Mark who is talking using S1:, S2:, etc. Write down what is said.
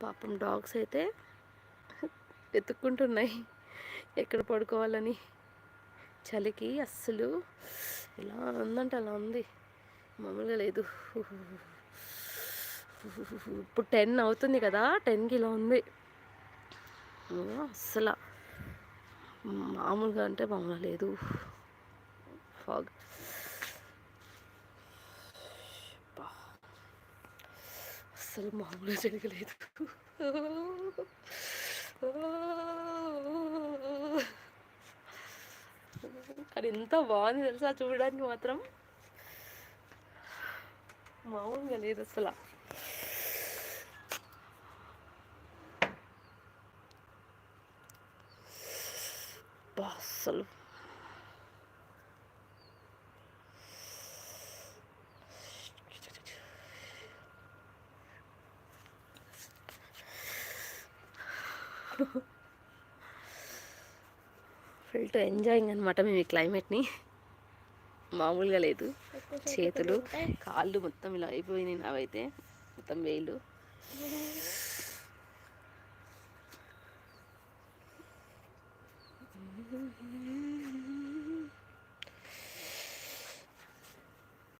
S1: పాపం డాగ్స్ అయితే వెతుక్కుంటున్నాయి. ఎక్కడ పడుకోవాలని. చలికి అస్సలు ఎలా ఉందంటే అలా ఉంది. మామూలుగా లేదు. ఇప్పుడు టెన్ అవుతుంది కదా టెన్కి ఇలా ఉంది. అస్సలా మామూలుగా అంటే మామూలుగా లేదు. ఫాగ్ అసలు మామూలుగా జరగలేదు. కానీ ఎంత బాగుంది తెలుసా చూడడానికి మాత్రం? మామూలుగా లేదు అసలు అబ్బా, అస్సలు. ఫుల్ టు ఎంజాయింగ్ అనమాట మేము ఈ క్లైమేట్ని మామూలుగా లేదు. చేతులు కాళ్ళు మొత్తం ఇలా అయిపోయినాయి నావైతే. మొత్తం వేలు Mm-hmm.